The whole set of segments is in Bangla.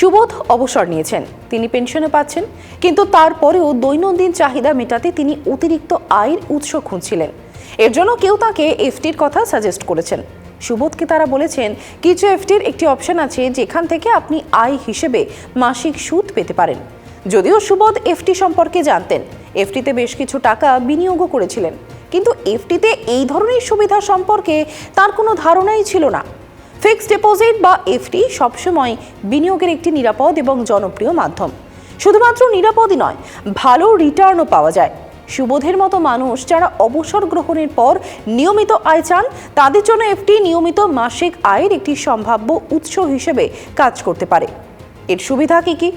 সুবোধ অবসর নিয়েছেন। তিনি পেনশনে পাচ্ছেন, কিন্তু তারপরেও দৈনন্দিন চাহিদা মেটাতে তিনি অতিরিক্ত আয়ের উৎস খুঁজছিলেন। এর জন্য কেউ তাকে এফটির কথা সাজেস্ট করেছেন। সুবোধকে তারা বলেছেন, কিছু এফটির একটি অপশন আছে যেখান থেকে আপনি আয় হিসেবে মাসিক সুদ পেতে পারেন। যদিও সুবোধ এফটি সম্পর্কে জানতেন এফটিতে বেশ কিছু টাকা বিনিয়োগও করেছিলেন। কিন্তু এফটিতে এই ধরনের সুবিধা সম্পর্কে তার কোনো ধারণাই ছিল না। ফিক্সড ডিপোজিট বা এফডি সবসময় বিনিয়োগের একটি নিরাপদ এবং জনপ্রিয় মাধ্যম। শুধুমাত্র নিরাপদই নয়, ভালো রিটার্নও পাওয়া যায়। সুবোধের মতো মানুষ যারা অবসর গ্রহণের পর নিয়মিত আয় চান, তাদের জন্য এফটি নিয়মিত মাসিক আয়ের একটি সম্ভাব্য উৎস হিসেবে কাজ করতে পারে। এর সুবিধা কি কি?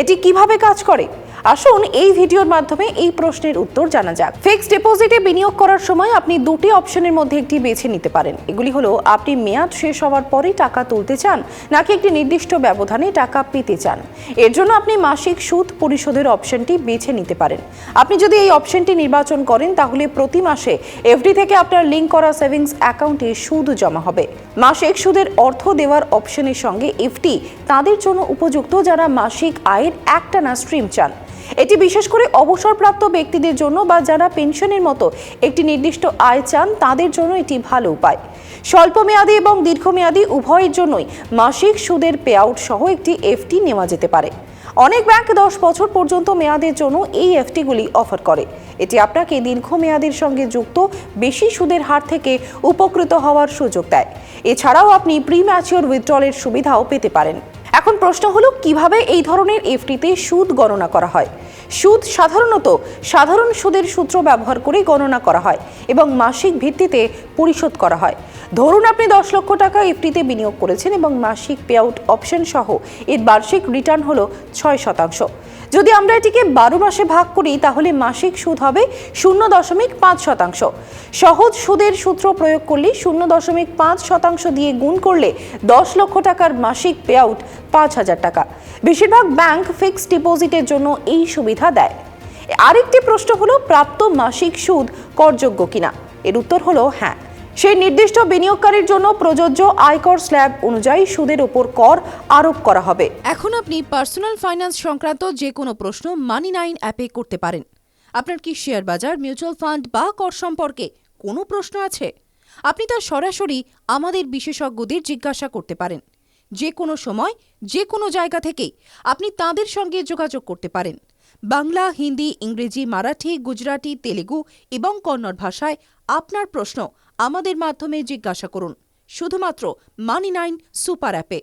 এটি কীভাবে কাজ করে? আসুন এই ভিডিওর মাধ্যমে এই প্রশ্নের উত্তর জানা যাক। ফিক্সড ডিপোজিটে বিনিয়োগ করার সময় আপনি দুটি অপশনের মধ্যে একটি বেছে নিতে পারেন। এগুলি হলো, আপনি মেয়াদ শেষ হওয়ার পরেই টাকা তুলতে চান, নাকি একটি নির্দিষ্ট ব্যবধানে টাকা পেতে চান। এর জন্য আপনি মাসিক সুদ পরিশোধের অপশনটি বেছে নিতে পারেন। আপনি যদি এই অপশনটি নির্বাচন করেন, তাহলে প্রতি মাসে এফডি থেকে আপনার লিঙ্ক করা সেভিংস অ্যাকাউন্টে সুদ জমা হবে। মাসিক সুদের অর্থ দেওয়ার অপশনের সঙ্গে এফটি তাদের জন্য উপযুক্ত যারা মাসিক আয়ের একটানা স্ট্রিম চান। এটি বিশেষ করে অবসরপ্রাপ্ত ব্যক্তিদের জন্য বা যারা পেনশনের মতো একটি নির্দিষ্ট আয় চান, তাদের জন্য এটি ভালো উপায়। স্বল্প মেয়াদী এবং দীর্ঘমেয়াদী উভয়ের জন্যই মাসিক সুদের পেআউট সহ একটি এফটি নেওয়া যেতে পারে। অনেক ব্যাংক দশ বছর পর্যন্ত মেয়াদের জন্য এই এফটিগুলি অফার করে। এটি আপনাকে দীর্ঘমেয়াদের সঙ্গে যুক্ত বেশি সুদের হার থেকে উপকৃত হওয়ার সুযোগ দেয়। এছাড়াও আপনি প্রি ম্যাচিওর উইথড্রলের সুবিধাও পেতে পারেন। প্রশ্ন হলো, কীভাবে এই ধরনের এফটিতে সুদ গণনা করা হয়? সুদ সাধারণত সাধারণ সুদের সূত্র ব্যবহার করে গণনা করা হয় এবং মাসিক ভিত্তিতে পরিশোধ করা হয়। ধরুন আপনি দশ লক্ষ টাকা এফটিতে বিনিয়োগ করেছেন এবং মাসিক পেআউট অপশন সহ এর বার্ষিক রিটার্ন হলো ছয় শতাংশ। যদি আমরা এটিকে বারো মাসে ভাগ করি, তাহলে মাসিক সুদ হবে শূন্য দশমিক পাঁচ শতাংশ। সহজ সুদের সূত্র প্রয়োগ করলে শূন্য দশমিক পাঁচ শতাংশ দিয়ে গুণ করলে দশ লক্ষ টাকার মাসিক পেআউট পাঁচ হাজার টাকা। বেশিরভাগ ব্যাংক ফিক্সড ডিপোজিটের জন্য এই সুবিধা দেয়। আরেকটি প্রশ্ন হলো, প্রাপ্ত মাসিক সুদ করযোগ্য কিনা? এর উত্তর হলো হ্যাঁ। সেই নির্দিষ্ট বিনিয়োগকারীর জন্য প্রযোজ্য আয়কর স্ল্যাব অনুযায়ী সুদের উপর কর আরোপ করা হবে। এখন আপনি পার্সোনাল ফাইন্যান্স সংক্রান্ত যে কোনো প্রশ্ন মানি নাইন অ্যাপে করতে পারেন। আপনার কি শেয়ার বাজার, মিউচুয়াল ফান্ড বা কর সম্পর্কে কোনো প্রশ্ন আছে? আপনি তা সরাসরি আমাদের বিশেষজ্ঞদের জিজ্ঞাসা করতে পারেন। যে কোনো সময়, যে কোনো জায়গা থেকেই আপনি তাদের সঙ্গে যোগাযোগ করতে পারেন। বাংলা, হিন্দি, ইংরেজি, মারাঠি, গুজরাটি, তেলেগু এবং কন্নড় ভাষায় আপনার প্রশ্ন আমাদের মাধ্যমে জিজ্ঞাসা করুন। শুধুমাত্র মানি নাইন সুপার অ্যাপে